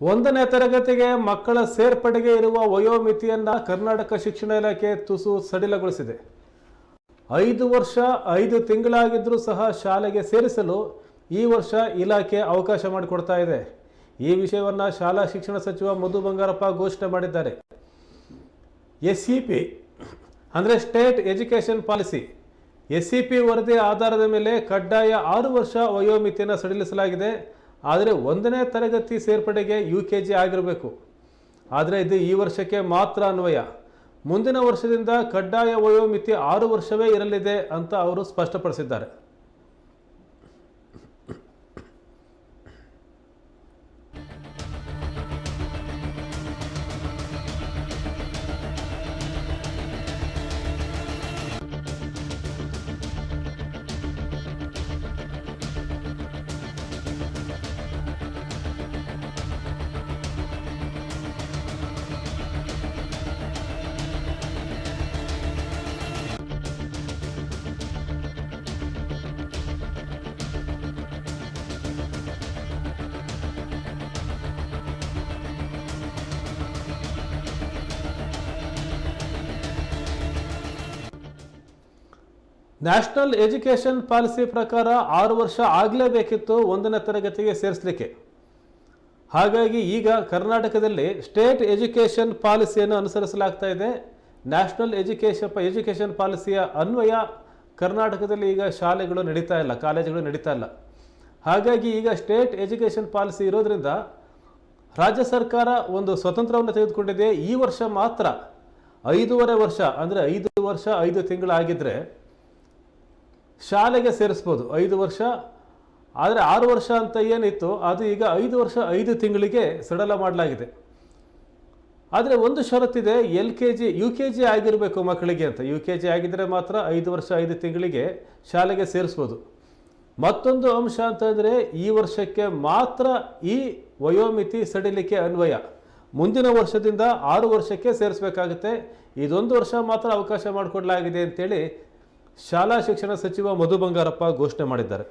ಒಂದನೇ ತರಗತಿಗೆ ಮಕ್ಕಳ ಸೇರ್ಪಡೆಗೆ ಇರುವ ವಯೋಮಿತಿಯನ್ನ ಕರ್ನಾಟಕ ಶಿಕ್ಷಣ ಇಲಾಖೆ ತುಸು ಸಡಿಲಗೊಳಿಸಿದೆ. ಐದು ವರ್ಷ, ಐದು ತಿಂಗಳಾಗಿದ್ದರೂ ಸಹ ಶಾಲೆಗೆ ಸೇರಿಸಲು ಈ ವರ್ಷ ಇಲಾಖೆ ಅವಕಾಶ ಮಾಡಿಕೊಡ್ತಾ ಇದೆ. ಈ ವಿಷಯವನ್ನು ಶಾಲಾ ಶಿಕ್ಷಣ ಸಚಿವ ಮಧು ಬಂಗಾರಪ್ಪ ಘೋಷಣೆ ಮಾಡಿದ್ದಾರೆ. ಎಸ್ ಸಿ ಪಿ ಅಂದರೆ state education policy S C P ವರದಿ ಆಧಾರದ ಮೇಲೆ ಕಡ್ಡಾಯ ಆರು ವರ್ಷ ವಯೋಮಿತಿಯನ್ನು ಸಡಿಲಿಸಲಾಗಿದೆ. ಆದರೆ ಒಂದನೇ ತರಗತಿ ಸೇರ್ಪಡೆಗೆ ಯು ಕೆ ಜಿ ಆಗಿರಬೇಕು. ಆದರೆ ಇದು ಈ ವರ್ಷಕ್ಕೆ ಮಾತ್ರ ಅನ್ವಯ. ಮುಂದಿನ ವರ್ಷದಿಂದ ಕಡ್ಡಾಯ ವಯೋಮಿತಿ ಆರು ವರ್ಷವೇ ಇರಲಿದೆ ಅಂತ ಅವರು ಸ್ಪಷ್ಟಪಡಿಸಿದ್ದಾರೆ. ನ್ಯಾಷನಲ್ ಎಜುಕೇಷನ್ ಪಾಲಿಸಿ ಪ್ರಕಾರ ಆರು ವರ್ಷ ಆಗಲೇಬೇಕಿತ್ತು ಒಂದನೇ ತರಗತಿಗೆ ಸೇರಿಸಲಿಕ್ಕೆ. ಹಾಗಾಗಿ ಈಗ ಕರ್ನಾಟಕದಲ್ಲಿ ಸ್ಟೇಟ್ ಎಜುಕೇಷನ್ ಪಾಲಿಸಿಯನ್ನು ಅನುಸರಿಸಲಾಗ್ತಾ ಇದೆ. ನ್ಯಾಷನಲ್ ಎಜುಕೇಷನ್ ಎಜುಕೇಷನ್ ಪಾಲಿಸಿಯ ಅನ್ವಯ ಕರ್ನಾಟಕದಲ್ಲಿ ಈಗ ಶಾಲೆಗಳು ನಡೀತಾ ಇಲ್ಲ, ಕಾಲೇಜುಗಳು ನಡೀತಾ ಇಲ್ಲ. ಹಾಗಾಗಿ ಈಗ ಸ್ಟೇಟ್ ಎಜುಕೇಷನ್ ಪಾಲಿಸಿ ಇರೋದ್ರಿಂದ ರಾಜ್ಯ ಸರ್ಕಾರ ಒಂದು ಸ್ವತಂತ್ರವನ್ನು ತೆಗೆದುಕೊಂಡಿದೆ. ಈ ವರ್ಷ ಮಾತ್ರ ಐದೂವರೆ ವರ್ಷ, ಅಂದರೆ ಐದು ವರ್ಷ, ಐದು ತಿಂಗಳಾಗಿದ್ದರೆ ಶಾಲೆಗೆ ಸೇರಿಸ್ಬೋದು. ಐದು ವರ್ಷ. ಆದರೆ ಆರು ವರ್ಷ ಅಂತ ಏನಿತ್ತು, ಅದು ಈಗ ಐದು ವರ್ಷ, ಐದು ತಿಂಗಳಿಗೆ ಸಡಲ ಮಾಡಲಾಗಿದೆ. ಆದರೆ ಒಂದು ಷರತ್ತಿದೆ, L K G, U K G ಆಗಿರಬೇಕು ಮಕ್ಕಳಿಗೆ ಅಂತ. ಯು ಕೆ ಜಿ ಆಗಿದ್ದರೆ ಮಾತ್ರ ಐದು ವರ್ಷ, ಐದು ತಿಂಗಳಿಗೆ ಶಾಲೆಗೆ ಸೇರಿಸ್ಬೋದು. ಮತ್ತೊಂದು ಅಂಶ ಅಂತಂದರೆ ಈ ವರ್ಷಕ್ಕೆ ಮಾತ್ರ ಈ ವಯೋಮಿತಿ ಸಡಿಲಿಕೆ ಅನ್ವಯ. ಮುಂದಿನ ವರ್ಷದಿಂದ ಆರು ವರ್ಷಕ್ಕೆ ಸೇರಿಸಬೇಕಾಗುತ್ತೆ. ಇದೊಂದು ವರ್ಷ ಮಾತ್ರ ಅವಕಾಶ ಮಾಡಿಕೊಡಲಾಗಿದೆ ಅಂತೇಳಿ ಶಾಲಾ ಶಿಕ್ಷಣ ಸಚಿವ ಮಧು ಬಂಗಾರಪ್ಪ ಘೋಷಣೆ ಮಾಡಿದ್ದಾರೆ.